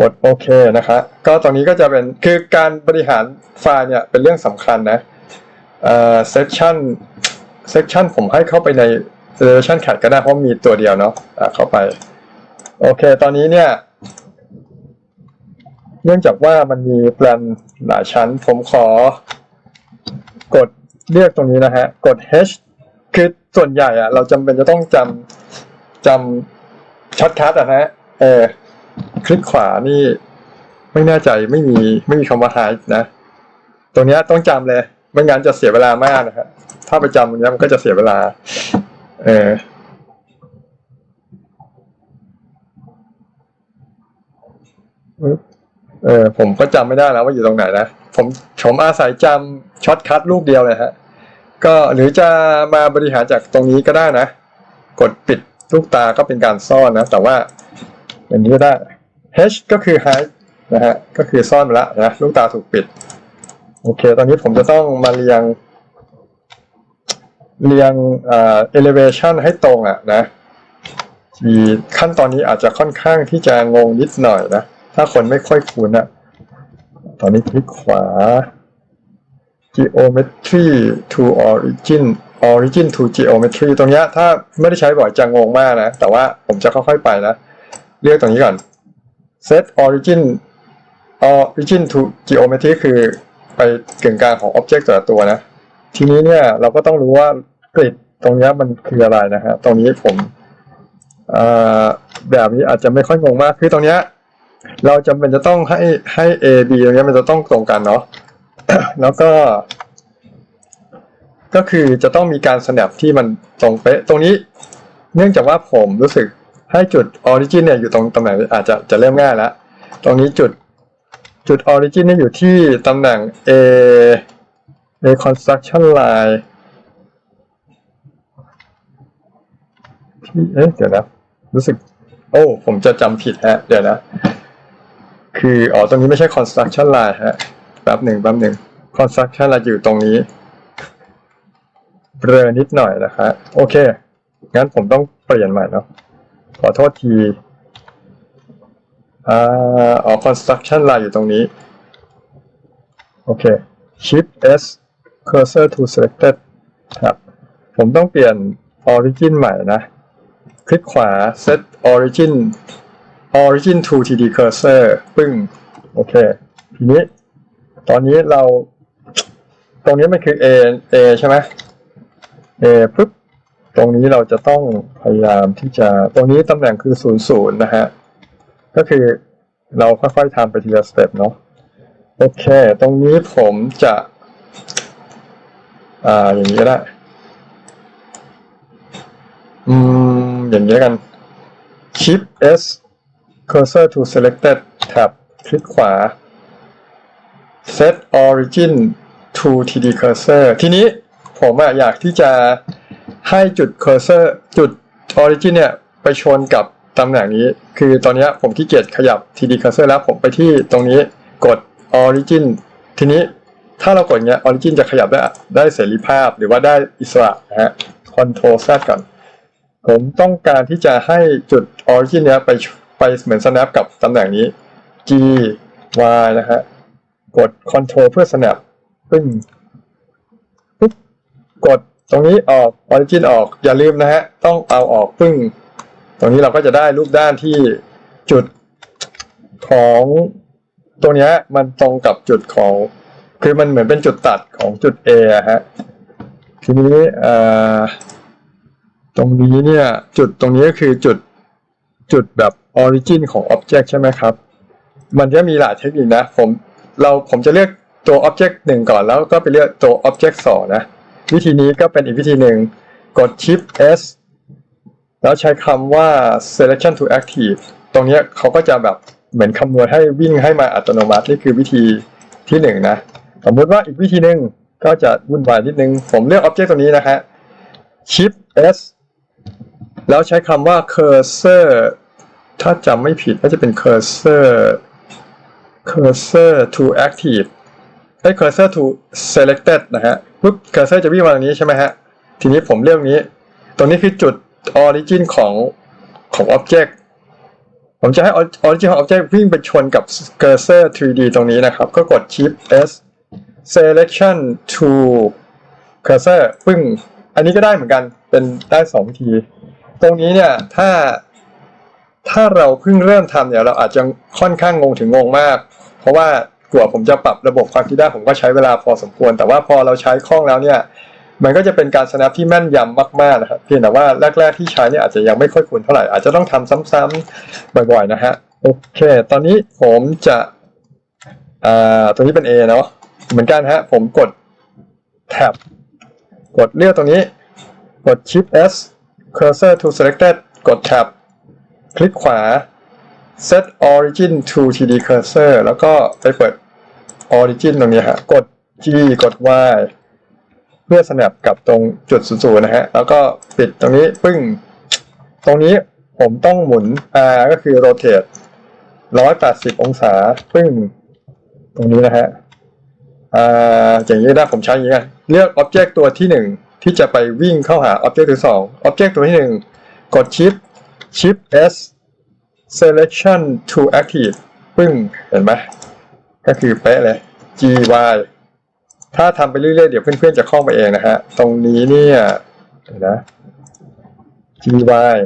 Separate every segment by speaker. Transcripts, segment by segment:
Speaker 1: กดโอเคนะครับก็ตรงนี้ก็จะเป็นคือการบริหารไฟล์เนี่ยเป็นเรื่องสำคัญนะเอ่อ section section ผมให้เข้าไปใน selection cat ก็ได้เพราะมีตัวเดียวเนาะอะเข้าไป โอเค ตอนนี้เนี่ย เนื่องจากว่ามันมีแปลนหลายชั้น ผมขอกดเรียกตรงนี้นะฮะ กด H คือส่วนใหญ่อะเราจำเป็นจะต้องจำจำช็อตคัทอะนะฮะ เออ คลิกขวานี่ ไม่แน่ใจไม่มีไม่มีคำว่า hide นะ ตรงนี้ต้องจำเลย ไม่งั้นจะเสียเวลามากนะฮะถ้าไปจำตรงเนี้ยมันก็จะเสียเวลา เออเออผมก็จำไม่ได้แล้วว่าอยู่ตรงไหนนะ ผมผมอาศัยจำช็อตคัทลูกเดียวเลยฮะ ก็หรือจะมาบริหารจากตรงนี้ก็ได้นะ กดปิดลูกตาก็เป็นการซ่อนนะ แต่ว่าอย่างนี้ก็ได้ H ก็คือ hide นะฮะ ก็คือซ่อนไปแล้วนะ ลูกตาถูกปิด โอเค ตอนนี้ผมจะต้องมาเรียง เรียงเอ่อ elevation ให้ตรงอะนะทีขั้นตอนนี้อาจจะค่อนข้างที่จะงงนิดหน่อยนะ ถ้าคนไม่ค่อยคุ้นอะ ตอนนี้คลิกขวา geometry to origin origin to geometry ตรงเนี้ยถ้าไม่ได้ใช้บ่อยจะงงมากนะ แต่ว่าผมจะค่อยๆไปนะ เลือกตรงนี้ก่อน set origin origin to geometry คือไปกึ่งกลางของ object แต่ละตัวนะ ทีนี้เนี่ยเราก็ต้องรู้ว่ากริดตรงเนี้ยมันคืออะไรนะฮะ ตรงนี้ผมแบบนี้อาจจะไม่ค่อยงงมาก คือตรงเนี้ยเราจำเป็นจะต้องให้ให้ A B ตรงเนี้ยมันจะต้องตรงกันเนาะ แล้วก็ ก็คือจะต้องมีการ snap ที่มันตรงเป๊ะ ตรงนี้ เนื่องจากว่าผมรู้สึก ให้จุด origin เนี่ยอยู่ตรงตำแหน่งอาจจะจะเริ่มง่ายแล้ว ตรงนี้จุดจุด origin เนี่ยอยู่ที่ตำแหน่ง A A construction line ที่เอ๊ะเดี๋ยวนะ รู้สึก โอ้ ผมจะจำผิดฮะ เดี๋ยวนะ คือ อ๋อ ตรงนี้ไม่ใช่ construction line ฮะ แป๊บหนึ่งแป๊บหนึ่ง construction line อยู่ตรงนี้เบลอนิดหน่อยนะคะโอเค งั้นผมต้องเปลี่ยนใหม่เนาะ ขอโทษทีอ่าอ๋อ construction line อยู่ตรงนี้ โอเค shift s cursor to selected ครับ ผมต้องเปลี่ยน origin ใหม่นะ คลิกขวา set origin origin to 3D cursor ปึ้ง โอเค ทีนี้ ตอนนี้เรา ตรงนี้มันคือ A A ใช่ไหม A ปุ๊บ ตรงนี้เราจะต้องพยายามที่จะตรงนี้ตำแหน่งคือ0 0นย์นะฮะก็คือเราค่อยๆทำไปทีละสเต็ปเนาะโอเค ตรงนี้ผมจะ อ่าอย่างนี้ก็ได้ อืม อย่างนี้กัน Shift S cursor to selected tab คลิกขวา set origin to 3D cursor ทีนี้ผมอยากที่จะ ให้จุด cursor จุด origin เนี่ยไปชนกับตำแหน่งนี้ คือตอนนี้ผมขี้เกียจขยับ 3D cursor แล้วผมไปที่ตรงนี้กด origin ทีนี้ถ้าเรากดเงี้ย origin จะขยับได้ได้เสรีภาพหรือว่าได้อิสระนะฮะ control Z ก่อน ผมต้องการที่จะให้จุด origin เนี้ยไปไปเหมือน snap กับตำแหน่งนี้ G Y นะฮะ กด control เพื่อ snap ปึ้งปุ๊บกด ตรงนี้ออก origin ออกอย่าลืมนะฮะต้องเอาออกปึ้งตรงนี้เราก็จะได้รูปด้านที่จุดของตัวเนี้ยมันตรงกับจุดของ คือมันเหมือนเป็นจุดตัดของจุด A อะฮะทีนี้ตรงนี้เนี่ยจุดตรงนี้ก็คือจุดจุดแบบ origin ของ object ใช่ไหมครับ มันจะมีหลายเทคนิคนะ ผมเราผมจะเลือกตัว object หนึ่งก่อนแล้วก็ไปเลือกตัว object สองนะ วิธีนี้ก็เป็นอีกวิธีหนึ่งกด shift s แล้วใช้คำว่า selection to active ตรงนี้เขาก็จะแบบเหมือนคำนวณให้วิ่งให้มาอัตโนมัตินี่คือวิธีที่หนึ่งนะ สมมติว่าอีกวิธีหนึ่งก็จะวุ่นวายนิดนึง ผมเลือก object ตัวนี้นะฮะ shift s แล้วใช้คำว่า cursor ถ้าจำไม่ผิดก็จะเป็น cursor cursor to active ไอ้ cursor to selected นะฮะ ปุ๊บ cursor จะวิ่งมาตรงนี้ใช่ไหมฮะ ทีนี้ผมเลือกนี้ ตรงนี้คือจุด origin ของของ object ผมจะให้ original object วิ่งไปชนกับ cursor 3D ตรงนี้นะครับ ก็กด shift S selection to cursor ปึ้ง อันนี้ก็ได้เหมือนกันเป็นได้สองวิธีตรงนี้เนี่ยถ้าถ้าเราเพิ่งเริ่มทำเนี่ยเราอาจจะค่อนข้างงงถึงงงมาก เพราะว่า กว่าผมจะปรับระบบความคิดได้ผมก็ใช้เวลาพอสมควร แต่ว่าพอเราใช้คล่องแล้วเนี่ย มันก็จะเป็นการ snap ที่แม่นยำมากๆนะครับเพียงแต่ว่าแรก ๆที่ใช้เนี่ยอาจจะยังไม่ค่อยคุ้นเท่าไหร่อาจจะต้องทำซ้ำๆบ่อยๆนะฮะโอเค ตอนนี้ผมจะอ่าตัวนี้เป็น A เนาะเหมือนกันฮะผมกด tab กดเลือกตรงนี้ กด shift S cursor to selected กด tab คลิกขวา set origin to 3D cursor แล้วก็ไปเปิด origin ตรงนี้ฮะ กด G กด Y เพื่อ snap กับตรงจุดศูนย์ศูนะฮะ แล้วก็ปิดตรงนี้ปึ้ง ตรงนี้ผมต้องหมุน R ก็คือ rotate 180 องศา ปึ้ง ตรงนี้นะฮะอ่าอย่างนี้ได้ผมใช้อย่างนี้ไงเลือก object ตัวที่หนึ่งที่จะไปวิ่งเข้าหา object ที่สอง object ตัวที่หนึ่งกด shift shift S selection to active ปึ้ง เห็นไหม ก็คือเป๊ะเลย G Y ถ้าทำไปเรื่อยๆ เดี๋ยวเพื่อนๆ จะคล่องไปเองนะฮะ ตรงนี้เนี่ยนะ G Y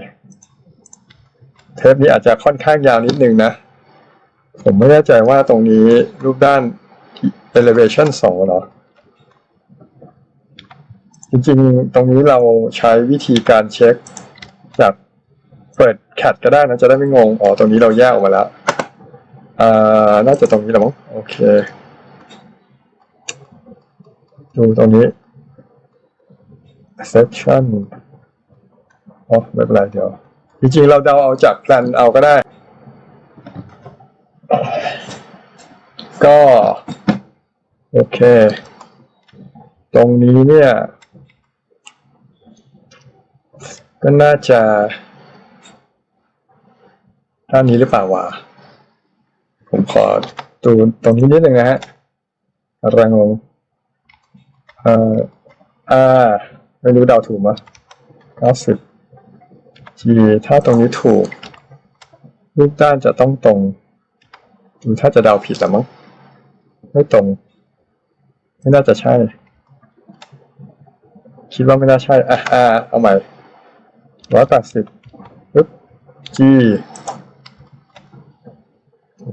Speaker 1: เทปนี้อาจจะค่อนข้างยาวนิดนึงนะ ผมไม่แน่ใจว่าตรงนี้รูปด้าน elevation 2เหรอจริงๆ ตรงนี้เราใช้วิธีการเช็คจากเปิดแคดก็ได้นะ จะได้ไม่งง อ๋อ ตรงนี้เราแยกออกมาแล้ว อ่าน่าจะตรงนี้แหละมั้งโอเค ดูตรงนี้ section อ๋อไม่เป็นไรเดี๋ยว จริงๆ เราเดาเอาจากแพลนเอาก็ได้ ก็ โอเค ตรงนี้เนี่ย ก็น่าจะด้านนี้หรือเปล่าวะ ผมขอดูตรงนี้นิดนึงนะฮะอะไรงงเอ่ออ่าไม่รู้เดาถูกมั้ยเก้าสิบ G ถ้าตรงนี้ถูก รูปด้านจะต้องตรงดูถ้าจะเดาผิดแต่มั้งไม่ตรง ไม่น่าจะใช่ คิดว่าไม่น่าใช่อะอ่าเอาใหม่ร้อยแปดสิบปึ๊บ G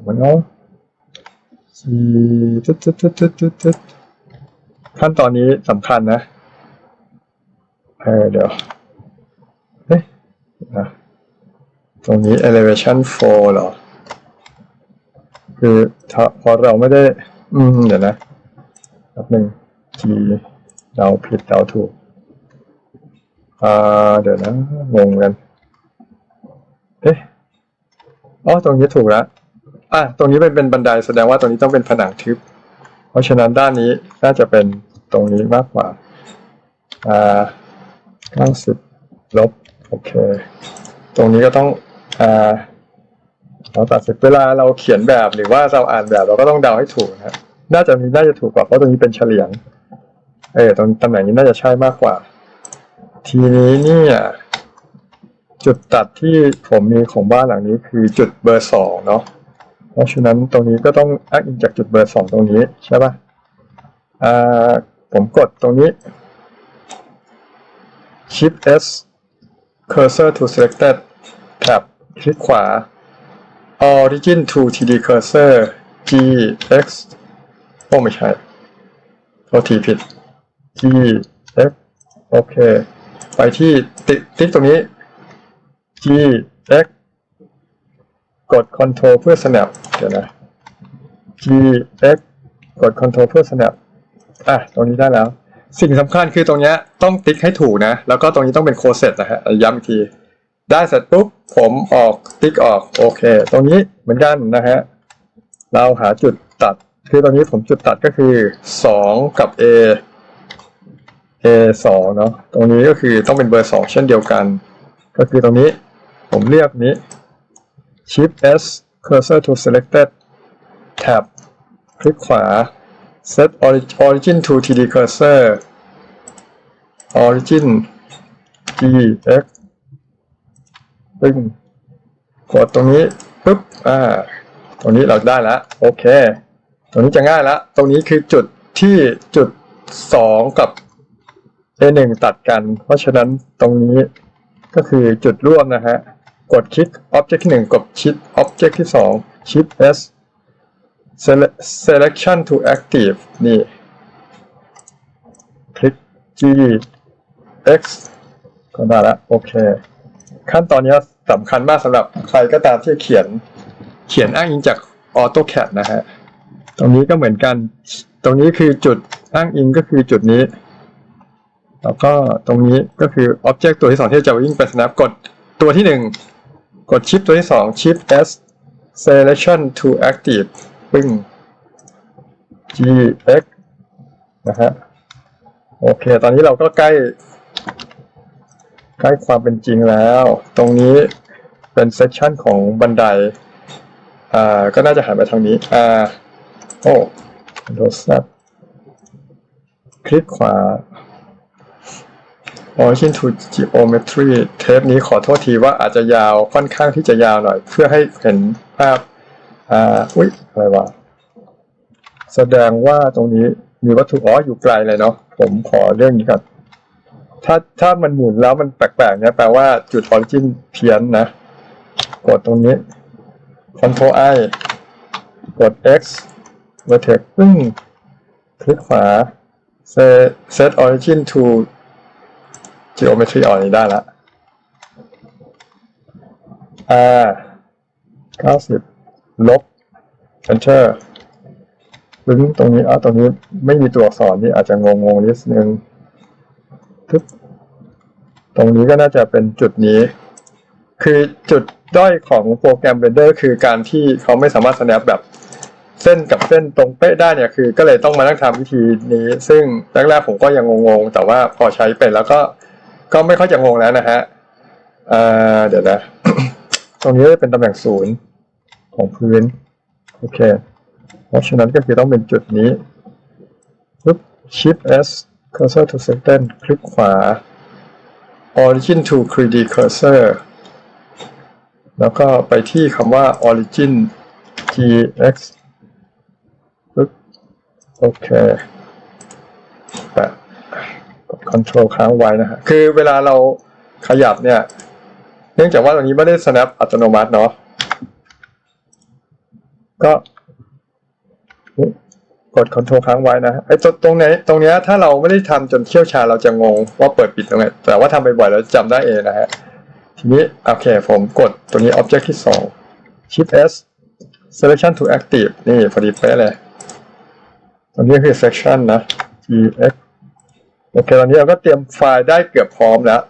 Speaker 1: ถูกไหมเนาะ G ตึ๊ดตึ๊ดตึ๊ดตึ๊ดตึ๊ดตึ๊ดขั้นตอนนี้สำคัญนะ เออเดี๋ยวเฮ้ยนะตรงนี้ elevation 4เหรอ คือถ้าพอเราไม่ได้ อืม เดี๋ยวนะแป๊บหนึ่ง G เดาผิดเดาถูก อ่า เดี๋ยวนะ งงกัน เอ๊ะอ๋อตรงนี้ถูกแล้ว อะตรงนี้เป็นเป็นบันไดแสดงว่าตรงนี้ต้องเป็นผนังทึบ เพราะฉะนั้นด้านนี้น่าจะเป็นตรงนี้มากกว่าอ่าเก้าสิบลบโอเค ตรงนี้ก็ต้องอ่าเราตัดสิบเวลาเราเขียนแบบหรือว่าเราอ่านแบบเราก็ต้องเดาให้ถูกนะฮะน่าจะมีน่าจะถูกกว่าเพราะตรงนี้เป็นเฉลียง เออตรงตำแหน่งนี้น่าจะใช่มากกว่า ทีนี้เนี่ยจุดตัดที่ผมมีของบ้านหลังนี้คือจุดเบอร์สองเนาะ เพราะฉะนั้นตรงนี้ก็ต้องอ้างอิงจากจุดเบอร์สองตรงนี้ใช่ปะอ่าผมกดตรงนี้ Shift S cursor to selected tab คลิกขวา origin to 3D cursor G X โอ้ไม่ใช่โทษทีผิด G X โอเค ไปที่ติ๊กตรงนี้ G X กด Ctrl เพื่อ snap เดี๋ยวนะ G X กด Ctrl เพื่อ snap อะตรงนี้ได้แล้ว สิ่งสำคัญคือตรงเนี้ยต้องติ๊กให้ถูกนะ แล้วก็ตรงนี้ต้องเป็นโคเซตนะฮะย้ำอีกที ได้เสร็จปุ๊บ ผมออกติ๊กออก โอเค ตรงนี้เหมือนกันนะฮะ เราหาจุดตัด คือตรงนี้ผมจุดตัดก็คือสองกับ A A สองเนาะ ตรงนี้ก็คือต้องเป็นเบอร์สองเช่นเดียวกัน ก็คือตรงนี้ผมเรียกนี้ Shift S cursor to selected tab คลิกขวา set Origin to 3D cursor origin G X ปึ้งกดตรงนี้ปุ๊บ อ่า ตรงนี้เราได้แล้ว โอเค ตรงนี้จะง่ายแล้วตรงนี้คือจุดที่จุดสองกับ A1 ตัดกัน เพราะฉะนั้นตรงนี้ก็คือจุดร่วมนะฮะ กดคลิก Object ที่หนึ่งกดชิป Object ที่สอง Shift S selection to Active นี่ คลิก G X ก็ได้แล้วโอเค ขั้นตอนนี้สำคัญมากสำหรับใครก็ตามที่เขียน เขียนอ้างอิงจาก AutoCAD นะฮะ ตรงนี้ก็เหมือนกัน ตรงนี้คือจุดอ้างอิงก็คือจุดนี้ แล้วก็ตรงนี้ก็คือ Object ตัวที่สองที่จะวิ่งไป snap กดตัวที่หนึ่ง กด Shift ตัวที่สอง Shift S Selection to Active ปึ้ง G X นะฮะ โอเค ตอนนี้เราก็ใกล้ ใกล้ความเป็นจริงแล้ว ตรงนี้เป็นเซ c ชันของบันได อ่า ก็น่าจะหันไปทางนี้ อ่า โอ้โดสแ p คลิกขวา Origin to Geometry เทปนี้ขอโทษทีว่าอาจจะยาวค่อนข้างที่จะยาวหน่อย เพื่อให้เห็นภาพอ่าอุ๊ยอะไรวะแสดงว่าตรงนี้มีวัตถุอ๋ออยู่ไกลเลยเนาะผมขอเรื่องนี้ก่อนถ้าถ้ามันหมุนแล้วมันแปลกๆเนี่ยแปลว่าจุดออริจินเพี้ยนนะ กดตรงนี้ Ctrl I กด X vertex ปึ้งคลิกขวา set set origin to geometry ออกนี้ได้ละ R 90ลบ enter ลึงตรงนี้อะตรงนี้ไม่มีตัวอักษรนี่อาจจะงงงนิดนึงทึบตรงนี้ก็น่าจะเป็นจุดนี้ คือจุดด้อยของโปรแกรม Blender คือการที่เขาไม่สามารถ snap แบบเส้นกับเส้นตรงเป๊ะได้เนี่ยคือ ก็เลยต้องมานั่งทำวิธีนี้ ซึ่งแรกๆผมก็ยังงงๆ แต่ว่าพอใช้เป็นแล้วก็ ก็ไม่ค่อยจะงงแล้วนะฮะเดี๋ยวนะ ตรงนี้จะเป็นตำแหน่งศูนย์ของพื้น โอเค เพราะฉะนั้นก็คือต้องเป็นจุดนี้ปุ๊บ Shift S Cursor to Center คลิกขวา Origin to 3D Cursor แล้วก็ไปที่คำว่า Origin GX ปึ๊บ โอเคแปะ ด Control ค้างไว้นะฮะคือเวลาเราขยับเนี่ย เนื่องจากว่าตรงนี้ไม่ได้ snap อัตโนมัติเนาะก็กด Ctrl ค้างไว้นะไอ้ตรงตรงไหนตรงเนี้ยถ้าเราไม่ได้ทำจนเชี่ยวชาญเราจะงงว่าเปิดปิดตรงไหนแต่ว่าทำบ่อยๆเราจำได้เองนะฮะทีนี้โอเคผมกดตัวนี้ Object ที่สอง Shift S Selection to Active นี่พอดีเป๊ะเลยตรงนี้คือ Section นะ GX โอเคตอนนี้เราก็เตรียมไฟล์ได้เกือบพร้อมแล้ว